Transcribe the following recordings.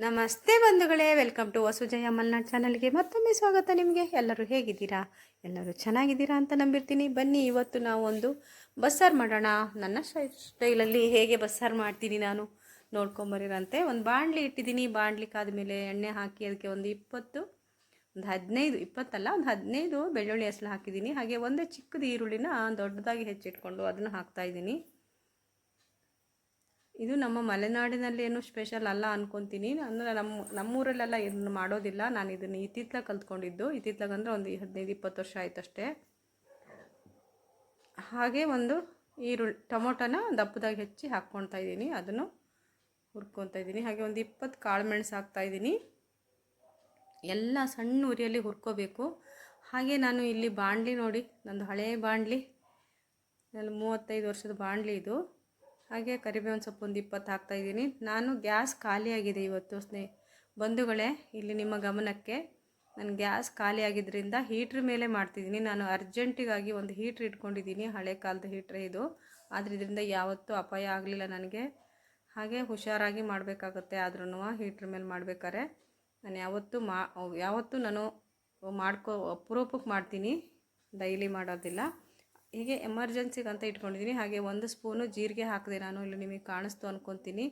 ನಮಸ್ತೆ ಬಂಧುಗಳೇ, welcome to ವಸುಜಯ Malnad ಚಾನಲ್ಗೆ ಮತ್ತೊಮ್ಮೆ ಸ್ವಾಗತ ನಿಮಗೆ. ಎಲ್ಲರೂ ಹೇಗಿದ್ದೀರಾ? ಎಲ್ಲರೂ ಚೆನ್ನಾಗಿದ್ದೀರಾ ಅಂತ ನಂಬಿರ್ತೀನಿ. ಬನ್ನಿ, ಇವತ್ತು ನಾವು ಒಂದು ಬಸ್ಸಾರು ಮಾಡೋಣ. ನನ್ನ ಸ್ಟೈ- ಸ್ಟೈಲಲ್ಲಿ ಹೇಗೆ ಬಸ್ಸಾರು ಮಾಡ್ತೀನಿ ನಾನು ನೋಡ್ಕೊಂಬರಿರಂತೆ ಒಂದು ಬಾಣಲಿ ಇಟ್ಟಿದ್ದೀನಿ. ಬಾಣಲಿ ಕಾದ್ಮೇಲೆ ಎಣ್ಣೆ ಹಾಕಿ ಅದಕ್ಕೆ ಒಂದು ಇಪ್ಪತ್ತು, ಒಂದು ಹದಿನೈದು, ಇಪ್ಪತ್ತಲ್ಲ, ಒಂದು ಹದಿನೈದು ಬೆಳ್ಳುಳ್ಳಿ ಹೆಸಲು ಹಾಕಿದ್ದೀನಿ. ಹಾಗೆ ಒಂದೇ ಚಿಕ್ಕದು ಈರುಳ್ಳಿನ ದೊಡ್ಡದಾಗಿ ಹೆಚ್ಚಿಟ್ಕೊಂಡು ಅದನ್ನು ಹಾಕ್ತಾ ಇದ್ದೀನಿ. ಇದು ನಮ್ಮ ಮಲೆನಾಡಿನಲ್ಲಿ ಏನು ಸ್ಪೆಷಲ್ ಅಲ್ಲ ಅನ್ಕೊತೀನಿ. ಅಂದರೆ ನಮ್ಮ ನಮ್ಮೂರಲ್ಲೆಲ್ಲ ಇದನ್ನು ಮಾಡೋದಿಲ್ಲ. ನಾನು ಇದನ್ನು ಇತ್ತಿತ್ಲಾಗ ಕಲ್ತ್ಕೊಂಡಿದ್ದು. ಇತ್ತಿತ್ಲಾಗ ಅಂದರೆ ಒಂದು ಹದಿನೈದು, ಇಪ್ಪತ್ತು ವರ್ಷ ಆಯ್ತು ಅಷ್ಟೇ. ಹಾಗೆ ಒಂದು ಈರುಳ್ಳಿ, ಟೊಮೊಟೊನ ದಪ್ಪದಾಗಿ ಹೆಚ್ಚಿ ಹಾಕ್ಕೊಳ್ತಾ ಇದ್ದೀನಿ. ಅದನ್ನು ಹುರ್ಕೊತಾ ಇದ್ದೀನಿ. ಹಾಗೆ ಒಂದು ಇಪ್ಪತ್ತು ಕಾಳು ಮೆಣಸು ಹಾಕ್ತಾಯಿದ್ದೀನಿ ಎಲ್ಲ ಸಣ್ಣ ಉರಿಯಲ್ಲಿ ಹುರ್ಕೋಬೇಕು. ಹಾಗೆ ನಾನು ಇಲ್ಲಿ ಬಾಣಲಿ ನೋಡಿ. ನಂದು ಹಳೆಯ ಬಾಣಲಿ ಮೂವತ್ತೈದು ವರ್ಷದ ಬಾಣಲಿ ಇದು. ಹಾಗೆ ಕರಿಬೇವಿನ ಸೊಪ್ಪು ಒಂದು ಇಪ್ಪತ್ತು ಹಾಕ್ತಾಯಿದ್ದೀನಿ ನಾನು ಗ್ಯಾಸ್ ಖಾಲಿಯಾಗಿದೆ ಇವತ್ತು ಸ್ನೇಹಿ ಬಂಧುಗಳೇ, ಇಲ್ಲಿ ನಿಮ್ಮ ಗಮನಕ್ಕೆ. ನಾನು ಗ್ಯಾಸ್ ಖಾಲಿಯಾಗಿದ್ದರಿಂದ ಹೀಟ್ರ್ ಮೇಲೆ ಮಾಡ್ತಿದ್ದೀನಿ. ನಾನು ಅರ್ಜೆಂಟಿಗಾಗಿ ಒಂದು ಹೀಟ್ರ್ ಇಟ್ಕೊಂಡಿದ್ದೀನಿ. ಹಳೆ ಕಾಲದ ಹೀಟ್ರೇ ಇದು. ಆದರೆ ಇದರಿಂದ ಯಾವತ್ತೂ ಅಪಾಯ ಆಗಲಿಲ್ಲ ನನಗೆ. ಹಾಗೆ ಹುಷಾರಾಗಿ ಮಾಡಬೇಕಾಗುತ್ತೆ ಆದ್ರೂ ಹೀಟ್ರ್ ಮೇಲೆ ಮಾಡ್ಬೇಕಾದ್ರೆ ನಾನು ಯಾವತ್ತೂ ಮಾ, ಯಾವತ್ತೂ ನಾನು ಮಾಡ್ಕೋ, ಅಪರೂಪಕ್ಕೆ ಮಾಡ್ತೀನಿ. ಡೈಲಿ ಮಾಡೋದಿಲ್ಲ. ಹೀಗೆ ಎಮರ್ಜೆನ್ಸಿಗೆ ಅಂತ ಇಟ್ಕೊಂಡಿದ್ದೀನಿ ಹಾಗೆ ಒಂದು ಸ್ಪೂನು ಜೀರಿಗೆ ಹಾಕಿದೆ ನಾನು ಇಲ್ಲಿ ನಿಮಗೆ ಕಾಣಿಸ್ತು ಅಂದ್ಕೊತೀನಿ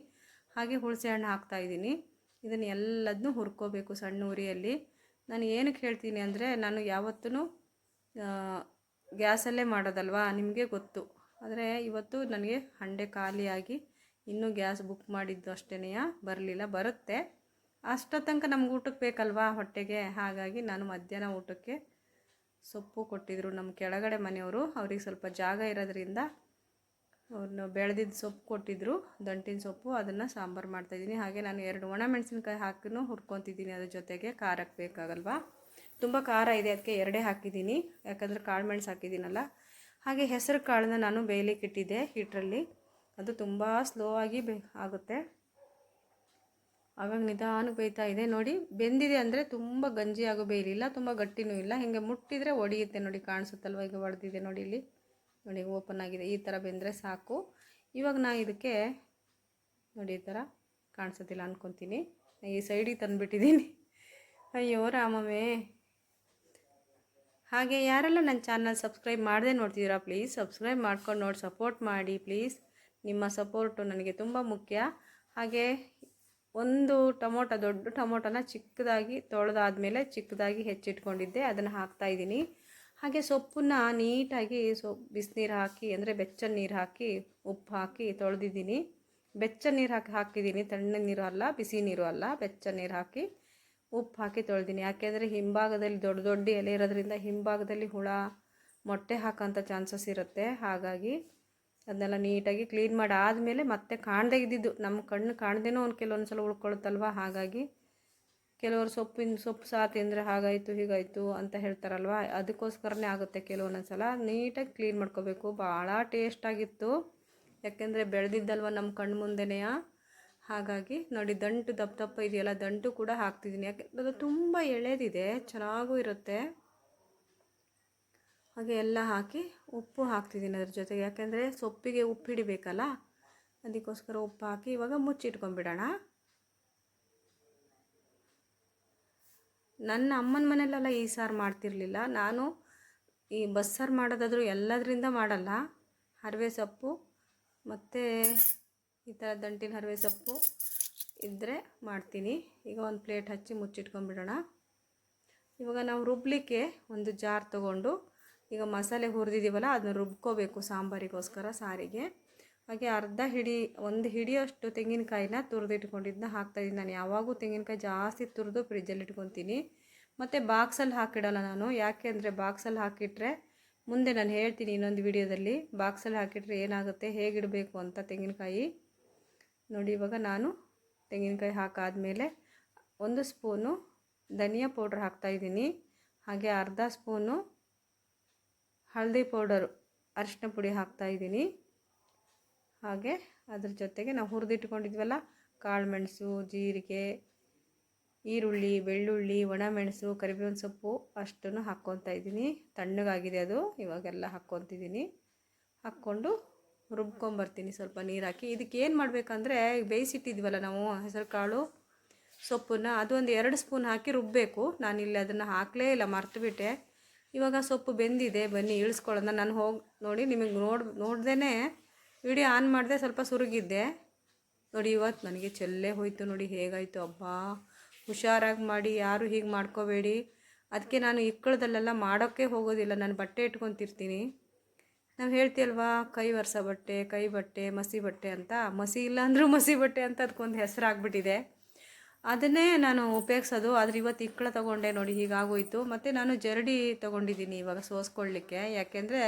ಹಾಗೆ ಹುಳಸೆ ಹಣ್ಣು ಹಾಕ್ತಾಯಿದ್ದೀನಿ ಇದನ್ನು ಎಲ್ಲದನ್ನೂ ಹುರ್ಕೋಬೇಕು ಸಣ್ಣ ಉರಿಯಲ್ಲಿ. ನಾನು ಏನಕ್ಕೆ ಹೇಳ್ತೀನಿ ಅಂದರೆ ನಾನು ಯಾವತ್ತೂ ಗ್ಯಾಸಲ್ಲೇ ಮಾಡೋದಲ್ವಾ? ನಿಮಗೆ ಗೊತ್ತು. ಆದರೆ ಇವತ್ತು ನನಗೆ ಹಂಡೆ ಖಾಲಿಯಾಗಿ ಇನ್ನೂ ಗ್ಯಾಸ್ ಬುಕ್ ಮಾಡಿದ್ದು ಅಷ್ಟೇನೆಯ, ಬರಲಿಲ್ಲ, ಬರುತ್ತೆ. ಅಷ್ಟೋ ತನಕ ನಮ್ಗೆ ಊಟಕ್ಕೆ ಬೇಕಲ್ವಾ ಹೊಟ್ಟೆಗೆ? ಹಾಗಾಗಿ ನಾನು ಮಧ್ಯಾಹ್ನ ಊಟಕ್ಕೆ ಸೊಪ್ಪು ಕೊಟ್ಟಿದ್ದರು ನಮ್ಮ ಕೆಳಗಡೆ ಮನೆಯವರು, ಅವ್ರಿಗೆ ಸ್ವಲ್ಪ ಜಾಗ ಇರೋದ್ರಿಂದ ಅವ್ರನ್ನ ಬೆಳೆದಿದ್ದ ಸೊಪ್ಪು ಕೊಟ್ಟಿದ್ದರು ದಂಟಿನ ಸೊಪ್ಪು, ಅದನ್ನು ಸಾಂಬಾರು ಮಾಡ್ತಾಯಿದ್ದೀನಿ ಹಾಗೆ ನಾನು ಎರಡು ಒಣ ಮೆಣಸಿನ್ಕಾಯಿ ಹಾಕಿನೂ ಹುರ್ಕೊತಿದ್ದೀನಿ ಅದ್ರ ಜೊತೆಗೆ ಖಾರಕ್ಕೆ ಬೇಕಾಗಲ್ವಾ? ತುಂಬ ಖಾರ ಇದೆ, ಅದಕ್ಕೆ ಎರಡೇ ಹಾಕಿದ್ದೀನಿ. ಯಾಕಂದರೆ ಕಾಳು ಮೆಣಸು ಹಾಕಿದ್ದೀನಲ್ಲ. ಹಾಗೆ ಹೆಸರು ಕಾಳನ್ನ ನಾನು ಬೇಯಲಿಕ್ಕೆ ಇಟ್ಟಿದ್ದೆ, ಹೀಟ್ರಲ್ಲಿ. ಅದು ತುಂಬ ಸ್ಲೋ ಆಗಿ ಬೇ ಆಗುತ್ತೆ. ಆವಾಗ ನಿಧಾನಕ್ಕೆ ಬೇಯ್ತಾ ಇದೆ. ನೋಡಿ, ಬೆಂದಿದೆ ಅಂದರೆ ತುಂಬ ಗಂಜಿ ಆಗೋ ಬೇಯಲಿಲ್ಲ ತುಂಬ ಗಟ್ಟಿನೂ ಇಲ್ಲ. ಹಿಂಗೆ ಮುಟ್ಟಿದರೆ ಒಡೆಯುತ್ತೆ ನೋಡಿ, ಕಾಣಿಸುತ್ತಲ್ವ? ಈಗ ಒಡೆದಿದೆ ನೋಡಿ ಇಲ್ಲಿ. ನೋಡಿ, ಓಪನ್ ಆಗಿದೆ. ಈ ಥರ ಬೆಂದರೆ ಸಾಕು. ಇವಾಗ ನಾ ಇದಕ್ಕೆ, ನೋಡಿ, ಈ ಥರ ಕಾಣಿಸುತ್ತಿಲ್ಲ ಅಂದ್ಕೊತೀನಿ ಈ ಸೈಡಿಗೆ ತಂದುಬಿಟ್ಟಿದ್ದೀನಿ. ಅಯ್ಯೋ ರಾಮವೇ ಹಾಗೆ ಯಾರೆಲ್ಲ ನನ್ನ ಚಾನಲ್ ಸಬ್ಸ್ಕ್ರೈಬ್ ಮಾಡದೆ ನೋಡ್ತಿದ್ದೀರಾ, ಪ್ಲೀಸ್ ಸಬ್ಸ್ಕ್ರೈಬ್ ಮಾಡ್ಕೊಂಡು ನೋಡಿ, ಸಪೋರ್ಟ್ ಮಾಡಿ, ಪ್ಲೀಸ್. ನಿಮ್ಮ ಸಪೋರ್ಟು ನನಗೆ ತುಂಬ ಮುಖ್ಯ. ಹಾಗೆ ಒಂದು ಟೊಮೊಟೊ, ದೊಡ್ಡ ಟೊಮೊಟೊನ ಚಿಕ್ಕದಾಗಿ ತೊಳೆದಾದ್ಮೇಲೆ ಚಿಕ್ಕದಾಗಿ ಹೆಚ್ಚಿಟ್ಕೊಂಡಿದ್ದೆ, ಅದನ್ನು ಹಾಕ್ತಾಯಿದ್ದೀನಿ ಹಾಗೆ ಸೊಪ್ಪನ್ನ ನೀಟಾಗಿ ಸೊಪ್ಪು ಬಿಸಿನೀರು ಹಾಕಿ, ಅಂದರೆ ಬೆಚ್ಚನ ನೀರು ಹಾಕಿ, ಉಪ್ಪು ಹಾಕಿ ತೊಳೆದಿದ್ದೀನಿ. ಬೆಚ್ಚ ನೀರು ಹಾಕಿ, ಹಾಕಿದ್ದೀನಿ ತಣ್ಣ ನೀರು ಅಲ್ಲ, ಬಿಸಿ ನೀರು ಅಲ್ಲ ಬೆಚ್ಚ ನೀರು ಹಾಕಿ ಉಪ್ಪು ಹಾಕಿ ತೊಳೆದೀನಿ ಯಾಕೆಂದರೆ ಹಿಂಭಾಗದಲ್ಲಿ ದೊಡ್ಡ ದೊಡ್ಡ ಎಲೆ ಇರೋದ್ರಿಂದ ಹಿಂಭಾಗದಲ್ಲಿ ಹುಳ, ಮೊಟ್ಟೆ ಹಾಕೋಂಥ ಚಾನ್ಸಸ್ ಇರುತ್ತೆ. ಹಾಗಾಗಿ ಅದನ್ನೆಲ್ಲ ನೀಟಾಗಿ ಕ್ಲೀನ್ ಮಾಡಿ ಆದಮೇಲೆ ಮತ್ತೆ ಕಾಣದೇ ಇದ್ದಿದ್ದು. ನಮ್ಮ ಕಣ್ಣು ಕಾಣ್ದೇನೋ ಒಂದು ಕೆಲವೊಂದು ಸಲ ಉಳ್ಕೊಳುತ್ತಲ್ವ? ಹಾಗಾಗಿ ಕೆಲವರು ಸೊಪ್ಪಿನ ಸೊಪ್ಪು ಸಹ ತಿಂದರೆ ಹಾಗಾಯಿತು, ಹೀಗಾಯಿತು ಅಂತ ಹೇಳ್ತಾರಲ್ವ? ಅದಕ್ಕೋಸ್ಕರನೇ ಆಗುತ್ತೆ ಕೆಲವೊಂದೊಂದು ಸಲ ನೀಟಾಗಿ ಕ್ಲೀನ್ ಮಾಡ್ಕೋಬೇಕು. ಭಾಳ ಟೇಸ್ಟಾಗಿತ್ತು ಯಾಕೆಂದರೆ ಬೆಳೆದಿದ್ದಲ್ವ ನಮ್ಮ ಕಣ್ಣು ಮುಂದೆನೆಯ ಹಾಗಾಗಿ ನೋಡಿ, ದಂಟು ದಪ್ಪ ದಪ್ಪ ಇದೆಯಲ್ಲ, ದಂಟು ಕೂಡ ಹಾಕ್ತಿದ್ದೀನಿ. ಯಾಕೆ, ಅದು ತುಂಬ ಎಳೆದಿದೆ, ಚೆನ್ನಾಗೂ ಇರುತ್ತೆ. ಹಾಗೆ ಎಲ್ಲ ಹಾಕಿ ಉಪ್ಪು ಹಾಕ್ತಿದ್ದೀನಿ ಅದ್ರ ಜೊತೆಗೆ. ಯಾಕೆಂದರೆ ಸೊಪ್ಪಿಗೆ ಉಪ್ಪು ಹಿಡಿಬೇಕಲ್ಲ, ಅದಕ್ಕೋಸ್ಕರ ಉಪ್ಪು ಹಾಕಿ ಇವಾಗ ಮುಚ್ಚಿಟ್ಕೊಂಡ್ಬಿಡೋಣ. ನನ್ನ ಅಮ್ಮನ ಮನೆಯಲ್ಲೆಲ್ಲ ಈ ಸಾರು ಮಾಡ್ತಿರಲಿಲ್ಲ. ನಾನು ಈ ಬಸ್ಸಾರು ಮಾಡೋದಾದರೂ ಎಲ್ಲದರಿಂದ ಮಾಡಲ್ಲ. ಹರಿವೆ ಸೊಪ್ಪು ಮತ್ತು ಈ ಥರ ದಂಟಿನ ಹರಿವೆ ಸೊಪ್ಪು ಇದ್ದರೆ ಮಾಡ್ತೀನಿ. ಈಗ ಒಂದು ಪ್ಲೇಟ್ ಹಚ್ಚಿ ಮುಚ್ಚಿಟ್ಕೊಂಡ್ಬಿಡೋಣ. ಇವಾಗ ನಾವು ರುಬ್ಲಿಕ್ಕೆ ಒಂದು ಜಾರ್ ತೊಗೊಂಡು ಈಗ ಮಸಾಲೆ ಹುರಿದಿದ್ದೀವಲ್ಲ ಅದನ್ನ ರುಬ್ಕೋಬೇಕು ಸಾಂಬಾರಿಗೋಸ್ಕರ ಸಾರಿಗೆ. ಹಾಗೆ ಅರ್ಧ ಹಿಡಿ, ಒಂದು ಹಿಡಿಯಷ್ಟು ತೆಂಗಿನಕಾಯಿನ ತುರಿದಿಟ್ಕೊಂಡಿದ್ದನ್ನ ಹಾಕ್ತಾಯಿದ್ದೀನಿ ನಾನು. ಯಾವಾಗೂ ತೆಂಗಿನಕಾಯಿ ಜಾಸ್ತಿ ತುರಿದು ಫ್ರಿಜ್ಜಲ್ಲಿ ಇಟ್ಕೊತೀನಿ. ಮತ್ತು ಬಾಕ್ಸಲ್ಲಿ ಹಾಕಿಡಲ್ಲ ನಾನು. ಯಾಕೆ ಅಂದರೆ ಬಾಕ್ಸಲ್ಲಿ ಹಾಕಿಟ್ರೆ, ಮುಂದೆ ನಾನು ಹೇಳ್ತೀನಿ ಇನ್ನೊಂದು ವಿಡಿಯೋದಲ್ಲಿ, ಬಾಕ್ಸಲ್ಲಿ ಹಾಕಿಟ್ರೆ ಏನಾಗುತ್ತೆ, ಹೇಗಿಡಬೇಕು ಅಂತ ತೆಂಗಿನಕಾಯಿ. ನೋಡಿ, ಇವಾಗ ನಾನು ತೆಂಗಿನಕಾಯಿ ಹಾಕಾದಮೇಲೆ ಒಂದು ಸ್ಪೂನು ಧನಿಯಾ ಪೌಡ್ರ್ ಹಾಕ್ತಾಯಿದ್ದೀನಿ ಹಾಗೆ ಅರ್ಧ ಸ್ಪೂನು ಹಳದಿ ಪೌಡರು ಅರಿಶಿನ ಪುಡಿ ಹಾಕ್ತಾಯಿದ್ದೀನಿ ಹಾಗೆ ಅದ್ರ ಜೊತೆಗೆ ನಾವು ಹುರಿದಿಟ್ಕೊಂಡಿದ್ವಲ್ಲ ಕಾಳುಮೆಣಸು ಜೀರಿಗೆ, ಈರುಳ್ಳಿ, ಬೆಳ್ಳುಳ್ಳಿ ಒಣಮೆಣಸು ಕರಿಬೇವಿನ ಸೊಪ್ಪು ಅಷ್ಟನ್ನು ಹಾಕ್ಕೊತಾ ಇದ್ದೀನಿ. ತಣ್ಣಗಾಗಿದೆ ಅದು, ಇವಾಗೆಲ್ಲ ಹಾಕ್ಕೊತಿದ್ದೀನಿ. ಹಾಕ್ಕೊಂಡು ರುಬ್ಕೊಂಬರ್ತೀನಿ ಸ್ವಲ್ಪ ನೀರು ಹಾಕಿ. ಇದಕ್ಕೆ ಏನು ಮಾಡಬೇಕಂದ್ರೆ ಬೇಯಿಸಿಟ್ಟಿದ್ವಲ್ಲ ನಾವು ಹೆಸರು ಕಾಳು ಸೊಪ್ಪನ್ನ ಅದು ಒಂದು ಎರಡು ಸ್ಪೂನ್ ಹಾಕಿ ರುಬ್ಬಬೇಕು ನಾನಿಲ್ಲಿ ಅದನ್ನು ಹಾಕಲೇ ಇಲ್ಲ, ಮರ್ತುಬಿಟ್ಟೆ. ಇವಾಗ ಸೊಪ್ಪು ಬೆಂದಿದೆ, ಬನ್ನಿ ಇಳಿಸ್ಕೊಳ್ಳೋಣ. ನಾನು ಹೋಗಿ, ನೋಡಿ ನಿಮಗೆ ನೋಡ್ ನೋಡ್ದೇ ವಿಡಿಯೋ ಆನ್ ಮಾಡಿದೆ ಸ್ವಲ್ಪ ಸುರುಗಿದ್ದೆ. ನೋಡಿ ಇವತ್ತು ನನಗೆ ಚೆಲ್ಲೇ ಹೋಯಿತು ನೋಡಿ, ಹೇಗಾಯಿತು ಅಬ್ಬಾ. ಹುಷಾರಾಗಿ ಮಾಡಿ, ಯಾರು ಹೀಗೆ ಮಾಡ್ಕೋಬೇಡಿ. ಅದಕ್ಕೆ ನಾನು ಇಕ್ಕಳದಲ್ಲೆಲ್ಲ ಮಾಡೋಕ್ಕೆ ಹೋಗೋದಿಲ್ಲ, ನಾನು ಬಟ್ಟೆ ಇಟ್ಕೊತಿರ್ತೀನಿ. ನಾವು ಹೇಳ್ತೀವಲ್ವಾ ಕೈ ವರ್ಷ ಬಟ್ಟೆ, ಕೈ ಬಟ್ಟೆ, ಮಸಿ ಬಟ್ಟೆ ಅಂತ. ಮಸಿ ಇಲ್ಲ ಮಸಿ ಬಟ್ಟೆ ಅಂತ ಅದಕ್ಕೊಂದು ಹೆಸರಾಗ್ಬಿಟ್ಟಿದೆ. ಅದನ್ನೇ ನಾನು ಉಪಯೋಗಿಸೋದು. ಆದರೆ ಇವತ್ತು ಇಕ್ಕಳ ತೊಗೊಂಡೆ ನೋಡಿ ಹೀಗಾಗೋಯಿತು ಮತ್ತು ನಾನು ಜರಡಿ ತೊಗೊಂಡಿದ್ದೀನಿ ಇವಾಗ ಸೋಸ್ಕೊಳ್ಳಿಕ್ಕೆ. ಯಾಕೆಂದರೆ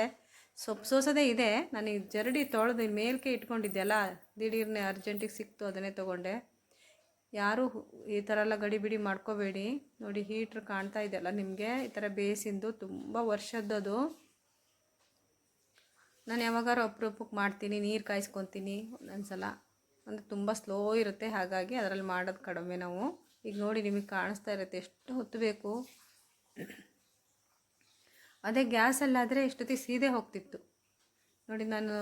ಸೊಪ್ಪು ಸೋಸೋದೇ ಇದೆ. ನಾನು ಈ ಜರಡಿ ತೊಳೆದು ಮೇಲ್ಕೆ ಇಟ್ಕೊಂಡಿದ್ದೆ ಅಲ್ಲ ದಿಢೀರ್ನೆ ಅರ್ಜೆಂಟಿಗೆ ಸಿಕ್ತು ಅದನ್ನೇ ತೊಗೊಂಡೆ. ಯಾರೂ ಈ ಥರ ಎಲ್ಲ ಗಡಿಬಿಡಿ ಮಾಡ್ಕೋಬೇಡಿ. ನೋಡಿ, ಹೀಟ್ರ್ ಕಾಣ್ತಾ ಇದೆಯಲ್ಲ ನಿಮಗೆ. ಈ ಥರ ಬೇಯಿಸಿದ್ದು ತುಂಬ ವರ್ಷದ್ದದು. ನಾನು ಯಾವಾಗಾರು ಅಪ್ರೂಪಕ್ಕೆ ಮಾಡ್ತೀನಿ, ನೀರು ಕಾಯಿಸ್ಕೊತೀನಿ ಒಂದೊಂದು ಸಲ ಅಂದರೆ ತುಂಬ ಸ್ಲೋ ಇರುತ್ತೆ. ಹಾಗಾಗಿ ಅದರಲ್ಲಿ ಮಾಡೋದು ಕಡಿಮೆ ನಾವು. ಈಗ ನೋಡಿ ನಿಮಗೆ ಕಾಣಿಸ್ತಾ ಇರುತ್ತೆ ಎಷ್ಟು ಹೊತ್ತು ಬೇಕು. ಅದೇ ಗ್ಯಾಸಲ್ಲಾದರೆ ಎಷ್ಟೊತ್ತಿಗೆ ಸೀದೆ ಹೋಗ್ತಿತ್ತು. ನೋಡಿ ನಾನು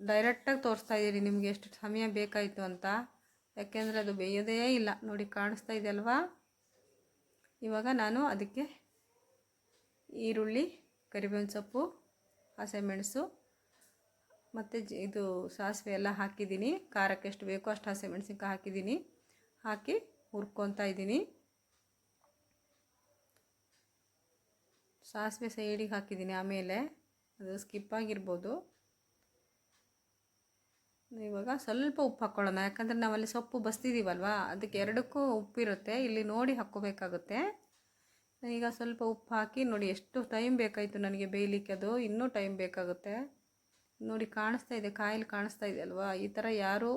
ಡೈರೆಕ್ಟಾಗಿ ತೋರಿಸ್ತಾ ಇದ್ದೀನಿ ನಿಮಗೆ ಎಷ್ಟು ಸಮಯ ಬೇಕಾಯಿತು ಅಂತ. ಯಾಕೆಂದರೆ ಅದು ಬೇಯೋದೇ ಇಲ್ಲ. ನೋಡಿ ಕಾಣಿಸ್ತಾ ಇದೆಯಲ್ವಾ ಇವಾಗ ನಾನು ಅದಕ್ಕೆ ಈರುಳ್ಳಿ, ಕರಿಬೇವಿನ ಸೊಪ್ಪು ಹಸಿಮೆಣಸು ಮತ್ತು ಇದು ಸಾಸಿವೆ ಎಲ್ಲ ಹಾಕಿದ್ದೀನಿ. ಖಾರಕ್ಕೆ ಎಷ್ಟು ಬೇಕೋ ಅಷ್ಟು ಹಸಿಮೆಣಸಿನ್ಕಾಯಿ ಹಾಕಿದ್ದೀನಿ. ಹಾಕಿ ಹುರ್ಕೊತಾ ಇದ್ದೀನಿ. ಸಾಸಿವೆ ಸೈಡಿಗೆ ಹಾಕಿದ್ದೀನಿ ಆಮೇಲೆ. ಅದು ಸ್ಕಿಪ್ ಆಗಿರ್ಬೋದು. ಇವಾಗ ಸ್ವಲ್ಪ ಉಪ್ಪು ಹಾಕ್ಕೊಳ್ಳೋಣ ಯಾಕಂದರೆ ನಾವಲ್ಲಿ ಸೊಪ್ಪು ಬಸ್ತಿದ್ದೀವಲ್ವ ಅದಕ್ಕೆ ಎರಡಕ್ಕೂ ಉಪ್ಪಿರುತ್ತೆ. ಇಲ್ಲಿ ನೋಡಿ ಹಾಕ್ಕೋಬೇಕಾಗುತ್ತೆ. ಈಗ ಸ್ವಲ್ಪ ಉಪ್ಪು ಹಾಕಿ ನೋಡಿ ಎಷ್ಟು ಟೈಮ್ ಬೇಕಾಯಿತು ನನಗೆ ಬೇಯಲಿಕ್ಕೆ ಅದು. ಇನ್ನೂ ಟೈಮ್ ಬೇಕಾಗುತ್ತೆ. ನೋಡಿ ಕಾಣಿಸ್ತಾ ಇದೆ, ಕಾಯಿಲೆ ಕಾಣಿಸ್ತಾ ಇದೆ ಅಲ್ವಾ? ಈ ಥರ ಯಾರೂ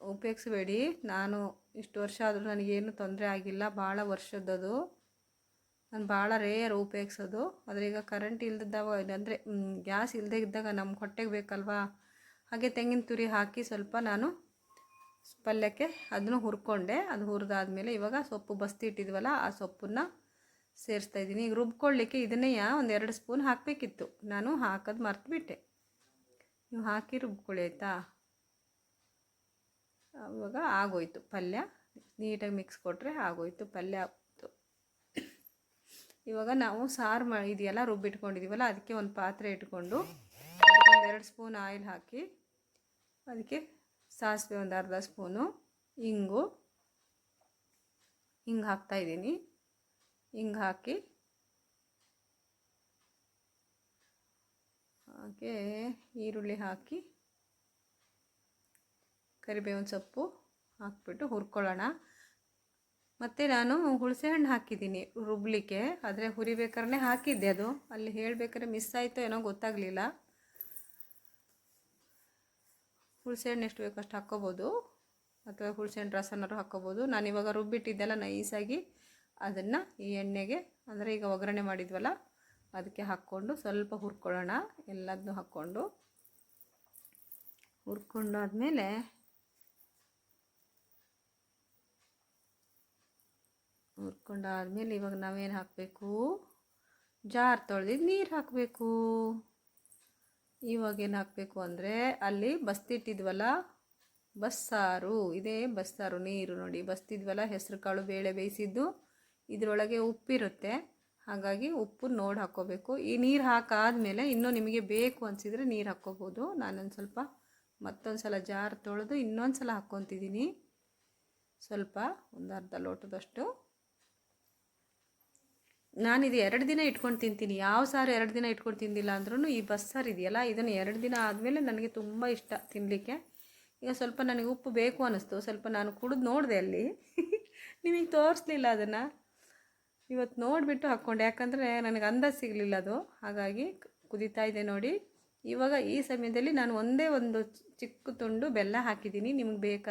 ಉಪಯೋಗಿಸ್ಬೇಡಿ. ನಾನು ಇಷ್ಟು ವರ್ಷ ಆದರೂ ನನಗೇನು ತೊಂದರೆ ಆಗಿಲ್ಲ. ಭಾಳ ವರ್ಷದ್ದದು. ನಾನು ಭಾಳ ರೇರ್ ಉಪಯೋಗಿಸೋದು. ಆದರೆ ಈಗ ಕರೆಂಟ್ ಇಲ್ದಿದ್ದಾಗ ಅಂದರೆ ಗ್ಯಾಸ್ ಇಲ್ಲದೇ ಇದ್ದಾಗ ನಮ್ಮ ಹೊಟ್ಟೆಗೆ ಬೇಕಲ್ವಾ? ಹಾಗೆ ತೆಂಗಿನ ತುರಿ ಹಾಕಿ ಸ್ವಲ್ಪ ನಾನು ಪಲ್ಯಕ್ಕೆ ಅದನ್ನು ಹುರ್ಕೊಂಡೆ. ಅದು ಹುರಿದಾದ್ಮೇಲೆ ಇವಾಗ ಸೊಪ್ಪು ಬಸ್ತಿ ಇಟ್ಟಿದ್ವಲ್ಲ, ಆ ಸೊಪ್ಪನ್ನು ಸೇರಿಸ್ತಾ ಇದ್ದೀನಿ. ಈಗ ರುಬ್ಕೊಳ್ಳಿಕ್ಕೆ ಇದನ್ನೇ ಒಂದು ಎರಡು ಸ್ಪೂನ್ ಹಾಕಬೇಕಿತ್ತು. ನಾನು ಹಾಕೋದು ಮರ್ತುಬಿಟ್ಟೆ. ನೀವು ಹಾಕಿ ರುಬ್ಕೊಳ್ಳಿ ಆಯಿತಾ? ಆಗೋಯ್ತು ಪಲ್ಯ. ನೀಟಾಗಿ ಮಿಕ್ಸ್ ಕೊಟ್ಟರೆ ಆಗೋಯ್ತು, ಪಲ್ಯ ಆಗೋಯ್ತು. ಇವಾಗ ನಾವು ಸಾರು ಮಾ, ಇದೆಯಲ್ಲ ರುಬ್ಬಿಟ್ಕೊಂಡಿದ್ದೀವಲ್ಲ ಅದಕ್ಕೆ ಒಂದು ಪಾತ್ರೆ ಇಟ್ಕೊಂಡು ಎರಡು ಸ್ಪೂನ್ ಆಯಿಲ್ ಹಾಕಿ, ಅದಕ್ಕೆ ಸಾಸಿವೆ ಒಂದು ಅರ್ಧ ಸ್ಪೂನು, ಇಂಗು. ಹಿಂಗೆ ಹಾಕ್ತಾಯಿದ್ದೀನಿ ಹಿಂಗೆ ಹಾಕಿ ಹಾಗೆ ಈರುಳ್ಳಿ ಹಾಕಿ, ಕರಿಬೇವಿನ ಸೊಪ್ಪು ಹಾಕ್ಬಿಟ್ಟು ಹುರ್ಕೊಳ್ಳೋಣ. ಮತ್ತು ನಾನು ಹುಳಸೆ ಹಣ್ಣು ಹಾಕಿದ್ದೀನಿ ರುಬ್ಲಿಕ್ಕೆ, ಆದರೆ ಹುರಿಬೇಕಾದ್ರೆ ಹಾಕಿದ್ದೆ ಅದು. ಅಲ್ಲಿ ಹೇಳಬೇಕಾದ್ರೆ ಮಿಸ್ ಆಯಿತು ಏನೋ ಗೊತ್ತಾಗಲಿಲ್ಲ. ಹುಳಸೆ ಹಣ್ಣು ಎಷ್ಟು ಬೇಕೋ ಅಷ್ಟು ಹಾಕ್ಕೋಬೋದು. ಅಥವಾ ಹುಳಸೆ ಹಣ್ಣು ರಸನಾರು ಹಾಕ್ಕೋಬೋದು. ನಾನು ಇವಾಗ ರುಬ್ಬಿಟ್ಟಿದ್ದೆಲ್ಲ ನೈಸಾಗಿ ಅದನ್ನು ಈ ಎಣ್ಣೆಗೆ, ಅಂದರೆ ಈಗ ಒಗ್ಗರಣೆ ಮಾಡಿದ್ವಲ್ಲ ಅದಕ್ಕೆ ಹಾಕ್ಕೊಂಡು ಸ್ವಲ್ಪ ಹುರ್ಕೊಳ್ಳೋಣ. ಎಲ್ಲದನ್ನೂ ಹಾಕ್ಕೊಂಡು ಹುರ್ಕೊಂಡಾದ್ಮೇಲೆ ಹುರ್ಕೊಂಡಾದ್ಮೇಲೆ ಇವಾಗ ನಾವೇನು ಹಾಕಬೇಕು? ಜಾರ್ ತೊಳೆದಿದ್ದು ನೀರು ಹಾಕಬೇಕು. ಇವಾಗೇನು ಹಾಕಬೇಕು ಅಂದರೆ ಅಲ್ಲಿ ಬಸ್ತಿಟ್ಟಿದ್ವಲ್ಲ? ಬಸ್ಸಾರು. ಇದೇ ಬಸ್ಸಾರು, ನೀರು ನೋಡಿ. ಬಸ್ತಿದ್ವಲ್ಲ, ಹೆಸರು ಕಾಳು, ಬೇಳೆ ಬೇಯಿಸಿದ್ದು. ಇದರೊಳಗೆ ಉಪ್ಪಿರುತ್ತೆ. ಹಾಗಾಗಿ ಉಪ್ಪು ನೋಡಿ ಹಾಕ್ಕೋಬೇಕು. ಈ ನೀರು ಹಾಕಾದಮೇಲೆ ಇನ್ನೂ ನಿಮಗೆ ಬೇಕು ಅನಿಸಿದರೆ ನೀರು ಹಾಕ್ಕೋಬೋದು. ನಾನೊಂದು ಸ್ವಲ್ಪ ಮತ್ತೊಂದು ಸಲ ಜಾರ್ ತೊಳೆದು ಇನ್ನೊಂದು ಸಲ ಹಾಕ್ಕೊತಿದ್ದೀನಿ. ಸ್ವಲ್ಪ ಒಂದು ಅರ್ಧ ಲೋಟದಷ್ಟು. ನಾನಿದು ಎರಡು ದಿನ ಇಟ್ಕೊಂಡು ತಿಂತೀನಿ. ಯಾವ ಸಾರು ಎರಡು ದಿನ ಇಟ್ಕೊಂಡು ತಿಂದಿಲ್ಲ ಅಂದ್ರೂ ಈ ಬಸ್ಸಾರು ಇದೆಯಲ್ಲ, ಇದನ್ನು ಎರಡು ದಿನ ಆದಮೇಲೆ ನನಗೆ ತುಂಬ ಇಷ್ಟ ತಿನ್ನಲಿಕ್ಕೆ ಈಗ ಸ್ವಲ್ಪ ನನಗೆ ಉಪ್ಪು ಬೇಕು ಅನ್ನಿಸ್ತು ಸ್ವಲ್ಪ ನಾನು ಕುಡಿದು ನೋಡಿದೆ ಅಲ್ಲಿ. ನಿಮಗೆ ತೋರಿಸ್ಲಿಲ್ಲ ಅದನ್ನು? ಇವತ್ತು ನೋಡಿಬಿಟ್ಟು ಹಾಕ್ಕೊಂಡೆ. ಯಾಕಂದರೆ ನನಗೆ ಅಂದ ಸಿಗಲಿಲ್ಲ ಅದು. ಹಾಗಾಗಿ ಕುದಿತಾ ಇದೆ ನೋಡಿ. ಇವಾಗ ಈ ಸಮಯದಲ್ಲಿ ನಾನು ಒಂದೇ ಒಂದು ಚಿಕ್ಕ ತುಂಡು ಬೆಲ್ಲ ಹಾಕಿದ್ದೀನಿ. ನಿಮ್ಗೆ ಬೇಕಾ